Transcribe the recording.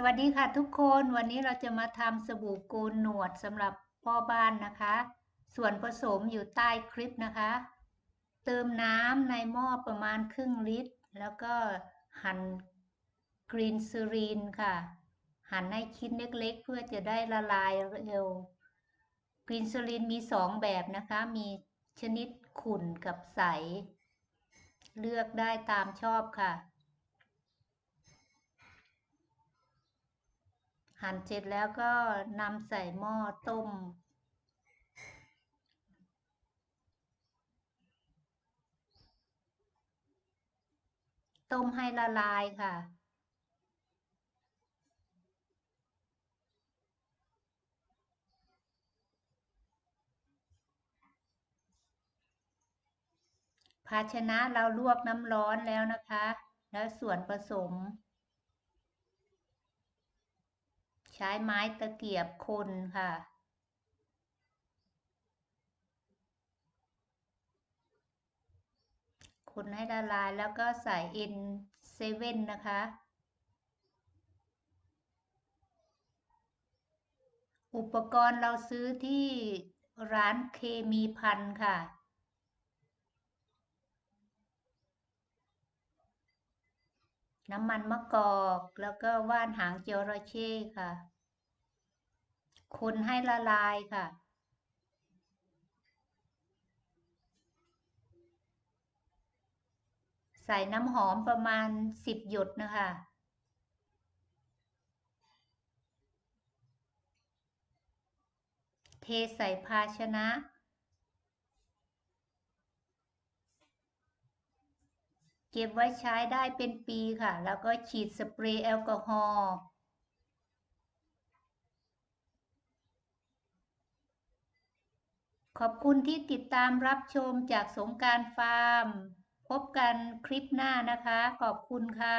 สวัสดีค่ะทุกคนวันนี้เราจะมาทำสบู่โกนหนวดสำหรับพ่อบ้านนะคะ ส่วนผสมอยู่ใต้คลิปนะคะ เติมน้ำในหม้อประมาณครึ่งลิตร แล้วก็หั่นกรีนซูรีนค่ะ หั่นให้ชิ้นเล็กๆ เพื่อจะได้ละลายเร็วกรีนซูรีนมีสองแบบนะคะ มีชนิดขุ่นกับใส เลือกได้ตามชอบค่ะ หั่นเสร็จแล้วก็นำใส่หม้อต้ม ต้มให้ละลายค่ะ ภาชนะเราลวกน้ำร้อนแล้วนะคะ แล้วส่วนผสม ใช้ไม้ตะเกียบคนค่ะ คนให้ละลายแล้วก็ใส่ N7 นะคะ อุปกรณ์เราซื้อที่ร้านเคมีพันค่ะน้ำมันมะกอก แล้วก็ว่านหางจระเข้ค่ะ คนให้ละลายค่ะ ใส่น้ำหอมประมาณสิบหยดนะคะเทใส่ภาชนะ เก็บไว้ใช้ได้เป็นปีค่ะ แล้วก็ฉีดสเปรย์แอลกอฮอล์ ขอบคุณที่ติดตามรับชมจากสงการฟาร์ม พบกันคลิปหน้านะคะ ขอบคุณค่ะ